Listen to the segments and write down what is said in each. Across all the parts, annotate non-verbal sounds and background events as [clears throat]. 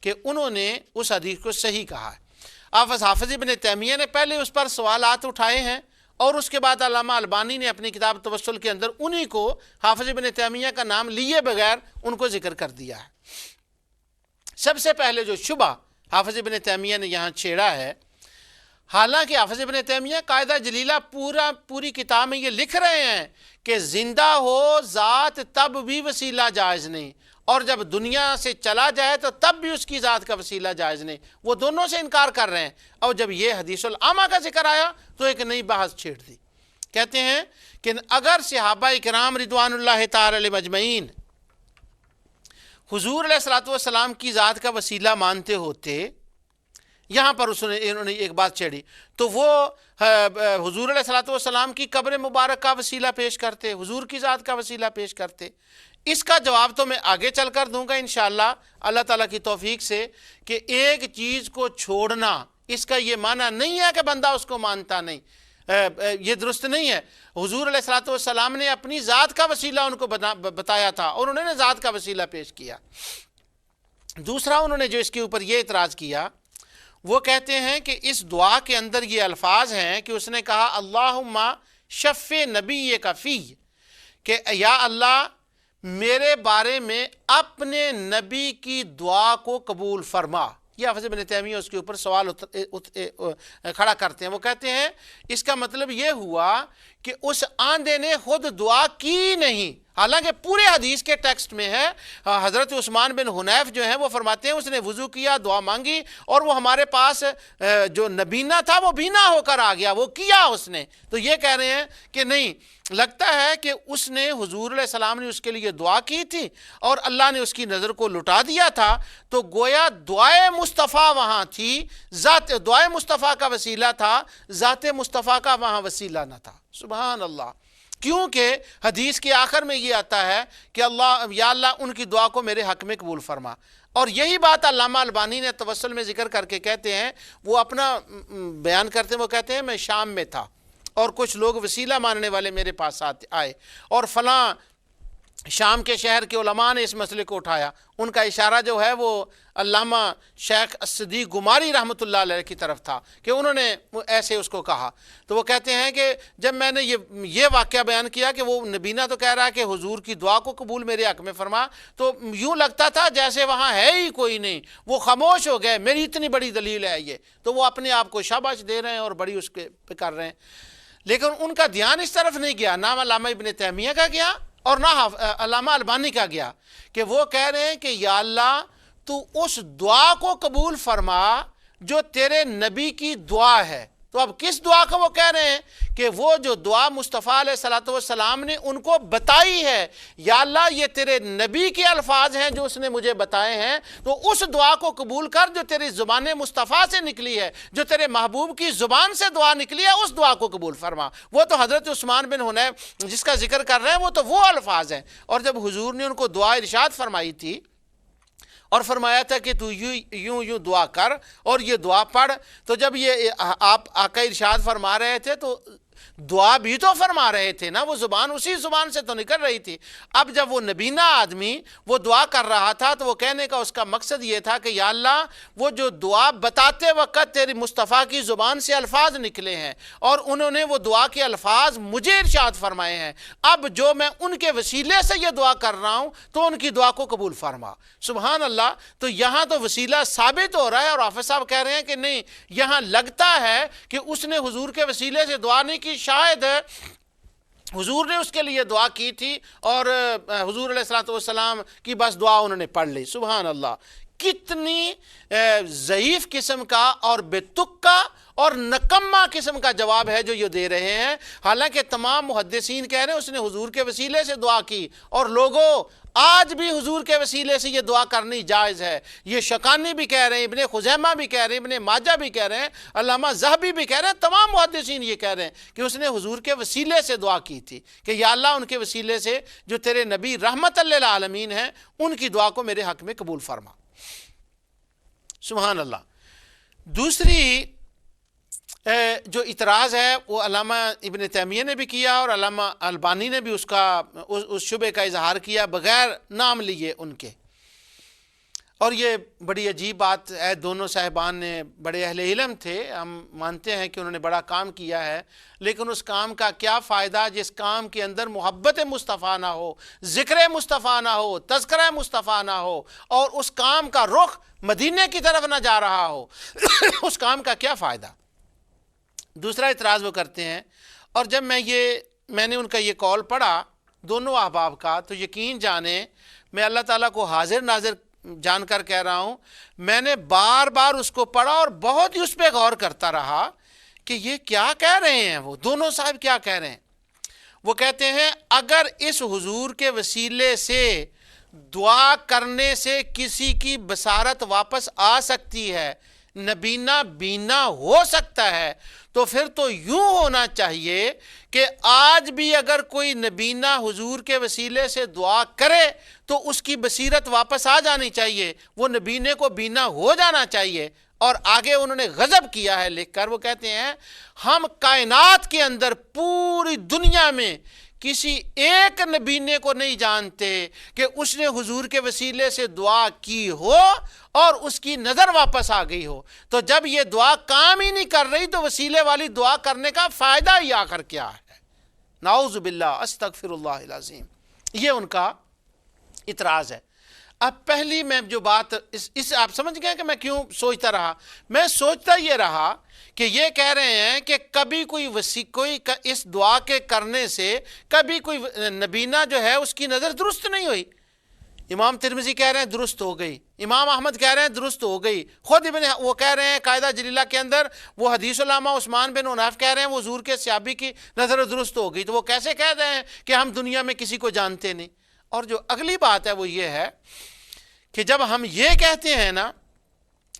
کہ انہوں نے اس حدیث کو صحیح کہا ہے۔ حافظ حافظ ابن تیمیہ نے پہلے اس پر سوالات اٹھائے ہیں اور اس کے بعد علامہ البانی نے اپنی کتاب توسل کے اندر انہی کو حافظ ابن تیمیہ کا نام لیے بغیر ان کو ذکر کر دیا ہے۔ سب سے پہلے جو شبہ حافظ ابن تیمیہ نے یہاں چھیڑا ہے، حالانکہ حافظ ابن تیمیہ قاعدہ جلیلہ پورا، پوری کتاب میں یہ لکھ رہے ہیں کہ زندہ ہو ذات تب بھی وسیلہ جائز نہیں۔ اور جب دنیا سے چلا جائے تو تب بھی اس کی ذات کا وسیلہ جائز نہیں۔ وہ دونوں سے انکار کر رہے ہیں۔ اور جب یہ حدیث العامہ کا ذکر آیا تو ایک نئی بحث چھیڑ دی۔ کہتے ہیں کہ اگر صحابہ اکرام رضوان اللہ تعالی مجمعین حضور علیہ السلاۃ والسلام کی ذات کا وسیلہ مانتے ہوتے، یہاں پر اس نے انہوں نے ایک بات چھیڑی۔ تو وہ حضور علیہ السلاۃ والسلام کی قبر مبارک کا وسیلہ پیش کرتے، حضور کی ذات کا وسیلہ پیش کرتے۔ اس کا جواب تو میں آگے چل کر دوں گا انشاءاللہ۔ اللہ تعالیٰ کی توفیق سے کہ ایک چیز کو چھوڑنا، اس کا یہ معنی نہیں ہے کہ بندہ اس کو مانتا نہیں۔ یہ درست نہیں ہے۔ حضور علیہ السلاۃ والسلام نے اپنی ذات کا وسیلہ ان کو بتایا تھا اور انہوں نے ذات کا وسیلہ پیش کیا۔ دوسرا، انہوں نے جو اس کے اوپر یہ اعتراض کیا، وہ کہتے ہیں کہ اس دعا کے اندر یہ الفاظ ہیں کہ اس نے کہا اللہ شف نبی کفی کہ یا اللہ میرے بارے میں اپنے نبی کی دعا کو قبول فرما۔ یہ حافظ ابن تیمیہ اس کے اوپر سوال کھڑا کرتے ہیں۔ وہ کہتے ہیں، اس کا مطلب یہ ہوا کہ اس آندے نے خود دعا کی نہیں۔ حالانکہ پورے حدیث کے ٹیکسٹ میں ہے حضرت عثمان بن حنیف جو ہیں، وہ فرماتے ہیں، اس نے وضو کیا، دعا مانگی، اور وہ ہمارے پاس جو نبینا تھا، وہ بینا ہو کر آ گیا، وہ کیا اس نے؟ تو یہ کہہ رہے ہیں کہ نہیں، لگتا ہے کہ اس نے حضور علیہ السلام نے اس کے لیے دعا کی تھی، اور اللہ نے اس کی نظر کو لٹا دیا تھا، تو گویا دعائے مصطفیٰ وہاں تھی، ذات، دعائے مصطفیٰ کا وسیلہ تھا، ذات مصطفیٰ کا وہاں وسیلہ نہ تھا۔ سبحان اللہ۔ کیونکہ حدیث کے آخر میں یہ آتا ہے کہ اللہ یا اللہ ان کی دعا کو میرے حق میں قبول فرما۔ اور یہی بات علامہ البانی نے توسل میں ذکر کر کے کہتے ہیں، وہ اپنا بیان کرتے ہیں، وہ کہتے ہیں، میں شام میں تھا اور کچھ لوگ وسیلہ ماننے والے میرے پاس آئے اور فلاں شام کے شہر کے علماء نے اس مسئلے کو اٹھایا۔ ان کا اشارہ جو ہے وہ علامہ شیخ صدیق گماری رحمۃ اللہ علیہ کی طرف تھا کہ انہوں نے ایسے اس کو کہا۔ تو وہ کہتے ہیں کہ جب میں نے یہ یہ واقعہ بیان کیا کہ وہ نبینہ تو کہہ رہا ہے کہ حضور کی دعا کو قبول میرے حق میں فرما، تو یوں لگتا تھا جیسے وہاں ہے ہی کوئی نہیں۔ وہ خاموش ہو گئے، میری اتنی بڑی دلیل ہے یہ۔ تو وہ اپنے آپ کو شاباش دے رہے ہیں اور بڑی اس کے پہ کر رہے ہیں۔ لیکن ان کا دھیان اس طرف نہیں گیا نام علامہ ابن تیمیہ کا گیا اور نہ علامہ البانی کا گیا کہ وہ کہہ رہے ہیں کہ یا اللہ تو اس دعا کو قبول فرما جو تیرے نبی کی دعا ہے۔ تو اب کس دعا کا وہ کہہ رہے ہیں کہ وہ جو دعا مصطفیٰ علیہ صلاۃ والسلام نے ان کو بتائی ہے، یا اللہ یہ تیرے نبی کے الفاظ ہیں جو اس نے مجھے بتائے ہیں، تو اس دعا کو قبول کر جو تیری زبان مصطفیٰ سے نکلی ہے، جو تیرے محبوب کی زبان سے دعا نکلی ہے، اس دعا کو قبول فرما۔ وہ تو حضرت عثمان بن ہونے جس کا ذکر کر رہے ہیں، وہ تو وہ الفاظ ہیں۔ اور جب حضور نے ان کو دعا ارشاد فرمائی تھی اور فرمایا تھا کہ تو یوں یوں یوں دعا کر اور یہ دعا پڑھ۔ تو جب یہ آپ آقا ارشاد فرما رہے تھے تو دعا بھی تو فرما رہے تھے نا، وہ زبان اسی زبان سے تو نکل رہی تھی۔ اب جب وہ نبینہ آدمی وہ دعا کر رہا تھا تو وہ کہنے کا اس کا مقصد یہ تھا کہ یا اللہ، وہ جو دعا بتاتے وقت تیری مصطفیٰ کی زبان سے الفاظ نکلے ہیں اور انہوں نے وہ دعا کے الفاظ مجھے ارشاد فرمائے ہیں۔ اب جو میں ان کے وسیلے سے یہ دعا کر رہا ہوں تو ان کی دعا کو قبول فرما۔ سبحان اللہ، تو یہاں تو وسیلہ ثابت ہو رہا ہے اور آفر صاحب کہہ رہے ہیں کہ نہیں، یہاں لگتا ہے کہ اس نے حضور کے وسیلے سے دعا نہیں کی شاید حضور نے اس کے لیے دعا کی تھی اور حضور علیہ السلام والسلام کی بس دعا انہوں نے پڑھ لی، سبحان اللہ۔ کتنی ضعیف قسم کا اور بے کا اور نکمہ قسم کا جواب ہے جو یہ دے رہے ہیں۔ حالانکہ تمام محدثین کہہ رہے ہیں، اس نے حضور کے وسیلے سے دعا کی۔ اور لوگوں آج بھی حضور کے وسیلے سے یہ دعا کرنی جائز ہے۔ یہ شکانی بھی کہہ رہے ہیں، ابن خزیمہ بھی کہہ رہے ہیں، ابن ماجہ بھی کہہ رہے ہیں، علامہ زہبی بھی کہہ رہے ہیں، تمام محدثین یہ کہہ رہے ہیں کہ اس نے حضور کے وسیلے سے دعا کی تھی کہ یا اللہ ان کے وسیلے سے جو تیرے نبی رحمت اللہ عالمین ہیں، ان کی دعا کو میرے حق میں قبول فرما۔ سبحان اللہ۔ دوسری جو اعتراض ہے، وہ علامہ ابن تیمیہ نے بھی کیا اور علامہ البانی نے بھی اس کا، اس شبے کا اظہار کیا، بغیر نام لیے ان کے۔ اور یہ بڑی عجیب بات ہے، دونوں صاحبان نے بڑے اہل علم تھے، ہم مانتے ہیں کہ انہوں نے بڑا کام کیا ہے، لیکن اس کام کا کیا فائدہ جس کام کے اندر محبت مصطفیٰ نہ ہو، ذکر مصطفیٰ نہ ہو، تذکرہ مصطفیٰ نہ ہو، اور اس کام کا رخ مدینہ کی طرف نہ جا رہا ہو، [coughs] اس کام کا کیا فائدہ؟ دوسرا اعتراض وہ کرتے ہیں، اور جب میں یہ، میں نے ان کا یہ کال پڑھا، دونوں احباب کا، تو یقین جانیں میں اللہ تعالیٰ کو حاضر ناظر جان کر کہہ رہا ہوں، میں نے بار بار اس کو پڑھا اور بہت ہی اس پہ غور کرتا رہا کہ یہ کیا کہہ رہے ہیں وہ، دونوں صاحب کیا کہہ رہے ہیں؟ وہ کہتے ہیں، اگر اس حضور کے وسیلے سے دعا کرنے سے کسی کی بصارت واپس آ سکتی ہے نبینا بینا ہو سکتا ہے، تو پھر تو یوں ہونا چاہیے کہ آج بھی اگر کوئی نبینا حضور کے وسیلے سے دعا کرے، تو اس کی بصیرت واپس آ جانی چاہیے۔ وہ نبینے کو بینا ہو جانا چاہیے۔ اور آگے انہوں نے غضب کیا ہے لکھ کر، وہ کہتے ہیں، ہم کائنات کے اندر پوری دنیا میں کسی ایک نبینے کو نہیں جانتے کہ اس نے حضور کے وسیلے سے دعا کی ہو اور اس کی نظر واپس آ گئی ہو۔ تو جب یہ دعا کام ہی نہیں کر رہی تو وسیلے والی دعا کرنے کا فائدہ ہی آ کر کیا ہے۔ نعوذ باللہ، استغفر اللہ العظیم۔ یہ ان کا اعتراض ہے۔ اب پہلی میں جو بات اس اس آپ سمجھ گئے کہ میں کیوں سوچتا رہا؟ میں سوچتا یہ رہا کہ یہ کہہ رہے ہیں کہ کبھی کوئی وسیع، کوئی اس دعا کے کرنے سے کبھی کوئی نبینا جو ہے اس کی نظر درست نہیں ہوئی۔ امام ترمزی کہہ رہے ہیں درست ہو گئی، امام احمد کہہ رہے ہیں درست ہو گئی۔ خود ابن وہ کہہ رہے ہیں قاعدہ جلیلہ کے اندر وہ حدیث علامہ عثمان بن عناف کہہ رہے ہیں، وہ حضور کے سیابی کی نظر درست ہو گئی۔ تو وہ کیسے کہہ رہے ہیں کہ ہم دنیا میں کسی کو جانتے نہیں؟ اور جو اگلی بات ہے وہ یہ ہے کہ جب ہم یہ کہتے ہیں نا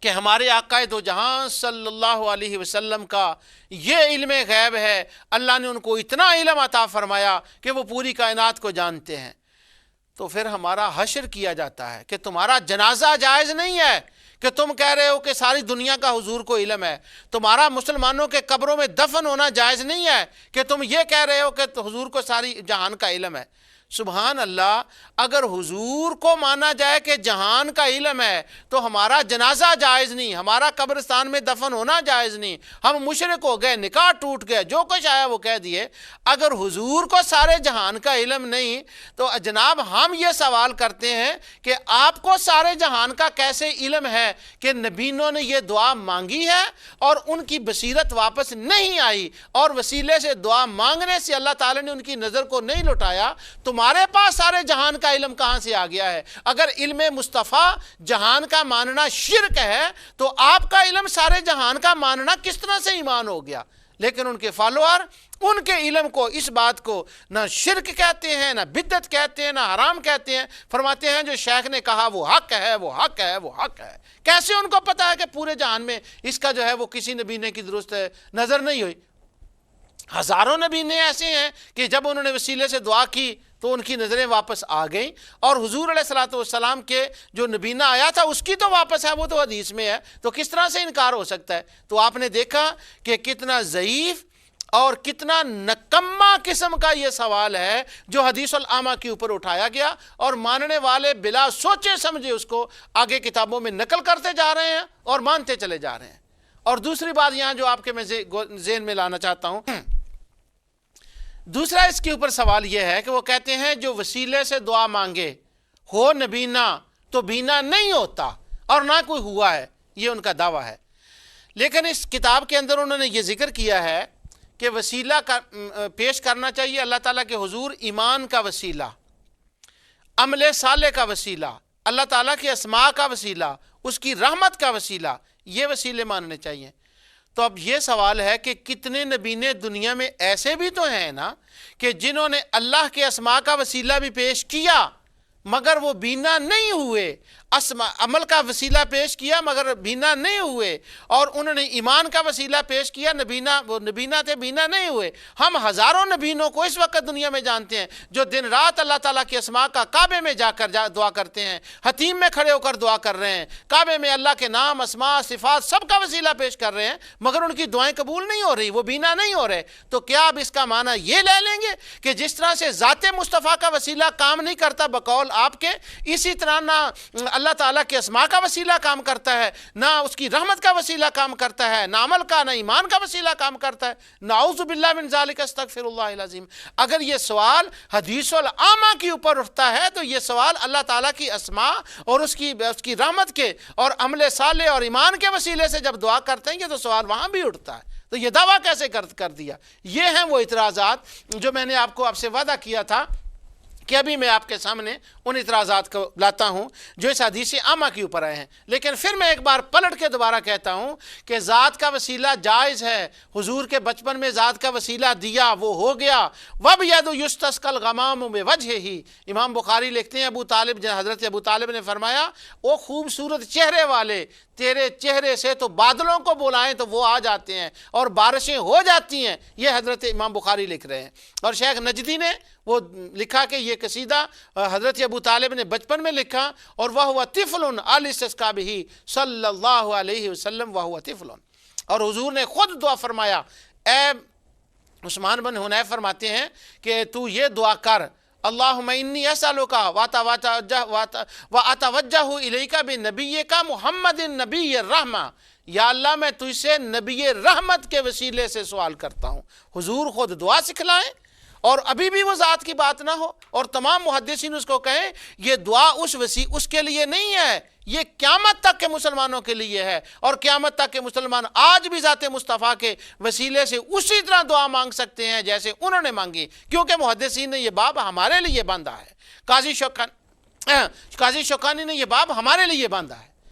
کہ ہمارے آقائے دو جہاں صلی اللہ علیہ وسلم کا یہ علم غیب ہے، اللہ نے ان کو اتنا علم عطا فرمایا کہ وہ پوری کائنات کو جانتے ہیں۔ تو پھر ہمارا حشر کیا جاتا ہے کہ تمہارا جنازہ جائز نہیں ہے کہ تم کہہ رہے ہو کہ ساری دنیا کا حضور کو علم ہے۔ تمہارا مسلمانوں کے قبروں میں دفن ہونا جائز نہیں ہے کہ تم یہ کہہ رہے ہو کہ حضور کو ساری جہان کا علم ہے۔ سبحان اللہ، اگر حضور کو مانا جائے کہ جہان کا علم ہے، تو ہمارا جنازہ جائز نہیں، ہمارا قبرستان میں دفن ہونا جائز نہیں۔ ہم مشرق ہو گئے، نکاح ٹوٹ گئے، جو کچھ آیا وہ کہہ دیے۔ اگر حضور کو سارے جہان کا علم نہیں، تو جناب ہم یہ سوال کرتے ہیں کہ آپ کو سارے جہان کا کیسے علم ہے کہ نبینوں نے یہ دعا مانگی ہے اور ان کی بصیرت واپس نہیں آئی اور وسیلے سے دعا مانگنے سے اللہ تعالی نے ان کی نظر کو نہیں لٹایا۔ تو تمہارے پاس سارے جہان کا علم کہاں سے آ گیا ہے؟ اگر علم مصطفیٰ جہان کا ماننا شرک ہے، تو آپ کا علم سارے جہان کا ماننا کس طرح سے ایمان ہو گیا؟ لیکن ان کے فالوور، ان کے علم کو، اس بات کو نہ شرک کہتے ہیں، نہ بدت کہتے ہیں، نہ حرام کہتے ہیں۔ فرماتے ہیں، جو شیخ نے کہا، وہ حق ہے، وہ حق ہے، وہ حق ہے۔ کیسے ان کو پتا ہے کہ پورے جہان میں اس کا جو ہے، وہ کسی نبینے کی درست ہے نظر نہیں ہوئی؟ ہزاروں نبینے ایسے ہیں کہ جب انہوں نے وسیلے سے دعا کی تو ان کی نظریں واپس آ گئیں اور حضور علیہ السلاۃ والسلام کے جو نبینہ آیا تھا، اس کی تو واپس ہے، وہ تو حدیث میں ہے۔ تو کس طرح سے انکار ہو سکتا ہے؟ تو آپ نے دیکھا کہ کتنا ضعیف اور کتنا نکمہ قسم کا یہ سوال ہے جو حدیث العامہ کے اوپر اٹھایا گیا اور ماننے والے بلا سوچے سمجھے اس کو آگے کتابوں میں نقل کرتے جا رہے ہیں اور مانتے چلے جا رہے ہیں۔ اور دوسری بات یہاں جو آپ کے میں ذہن میں لانا چاہتا ہوں دوسرا اس کے اوپر سوال یہ ہے کہ وہ کہتے ہیں جو وسیلے سے دعا مانگے، ہو نبینا تو بینا نہیں ہوتا اور نہ کوئی ہوا ہے، یہ ان کا دعویٰ ہے۔ لیکن اس کتاب کے اندر انہوں نے یہ ذکر کیا ہے کہ وسیلہ کا پیش کرنا چاہیے اللہ تعالیٰ کے حضور ایمان کا وسیلہ، عمل صالح کا وسیلہ، اللہ تعالیٰ کے اسماء کا وسیلہ، اس کی رحمت کا وسیلہ، یہ وسیلے ماننے چاہیے۔ تو اب یہ سوال ہے کہ کتنے نبینے دنیا میں ایسے بھی تو ہیں نا کہ جنہوں نے اللہ کے اسماء کا وسیلہ بھی پیش کیا، مگر وہ بینا نہیں ہوئے۔ عمل کا وسیلہ پیش کیا مگر بینا نہیں ہوئے اور انہوں نے ایمان کا وسیلہ پیش کیا، نبینا وہ نبینا تھے بینا نہیں ہوئے۔ ہم ہزاروں نبینوں کو اس وقت دنیا میں جانتے ہیں جو دن رات اللہ تعالیٰ کے اسماء کا کعبے میں جا کر دعا کرتے ہیں، حتیم میں کھڑے ہو کر دعا کر رہے ہیں۔ کعبے میں اللہ کے نام، اسماء، صفات سب کا وسیلہ پیش کر رہے ہیں، مگر ان کی دعائیں قبول نہیں ہو رہی، وہ بینا نہیں ہو رہے۔ تو کیا اب اس کا معنی یہ لے لیں گے کہ جس طرح سے ذات مصطفیٰ کا وسیلہ کام نہیں کرتا، بقول آپ کے، اسی طرح نہ اللہ تعالیٰ کے اسما کا وسیلہ کام کرتا ہے، نہ اس کی رحمت کا وسیلہ کام کرتا ہے، نہ عمل کا، نہ ایمان کا وسیلہ کام کرتا ہے۔ نعوذ باللہ من ذالک، استغفر اللہ العظیم۔ اگر یہ سوال حدیث العامہ کے اوپر اٹھتا ہے، تو یہ سوال اللہ تعالیٰ کی اسما اور اس کی اس کی رحمت کے اور عمل صالح اور ایمان کے وسیلے سے جب دعا کرتے ہیں، یہ تو سوال وہاں بھی اٹھتا ہے۔ تو یہ دعویٰ کیسے کر دیا؟ یہ ہیں وہ اعتراضات جو میں نے آپ کو آپ سے وعدہ کیا تھا۔ کہ ابھی میں آپ کے سامنے ان اعتراضات کو لاتا ہوں جو اس حدیث عامہ کے اوپر آئے ہیں۔ لیکن پھر میں ایک بار پلٹ کے دوبارہ کہتا ہوں کہ ذات کا وسیلہ جائز ہے، حضور کے بچپن میں ذات کا وسیلہ دیا، وہ ہو گیا۔ وب ید یستسقل غمام میں وجہ ہی امام بخاری لکھتے ہیں، ابو طالب جن حضرت ابو طالب نے فرمایا وہ خوبصورت چہرے والے، تیرے چہرے سے تو بادلوں کو بلائیں تو وہ آ جاتے ہیں اور بارشیں ہو جاتی ہیں۔ یہ حضرت امام بخاری لکھ رہے ہیں۔ اور شیخ نجدی نے وہ لکھا کہ یہ قصیدہ حضرت ابو طالب نے بچپن میں لکھا اور وہ ہوا طفل علیہ بھی صلی اللہ علیہ وسلم، وہ ہوا طفل۔ اور حضور نے خود دعا فرمایا، اے عثمان بن حنیف فرماتے ہیں کہ تو یہ دعا کر، اللہم انی اسالو کا واتا واتا واتا واتوجہ الیکا بنبی کا محمد نبی الرحمہ۔ یا اللہ، میں تجھ سے نبی رحمت کے وسیلے سے سوال کرتا ہوں۔ حضور خود دعا سکھلائیں اور ابھی بھی وہ ذات کی بات نہ ہو اور تمام محدثین اس کو کہیں، یہ دعا اس وسیع، اس کے لیے نہیں ہے۔ یہ قیامت تک کے مسلمانوں کے لیے ہے۔ اور قیامت تک کے مسلمان آج بھی ذات مصطفیٰ کے وسیلے سے اسی طرح دعا مانگ سکتے ہیں جیسے انہوں نے مانگی۔ کیونکہ محدثین نے یہ باب ہمارے لیے باندھا ہے۔ قاضی شوکان [clears throat] قاضی شوکانی نے یہ باب ہمارے لیے باندھا ہے۔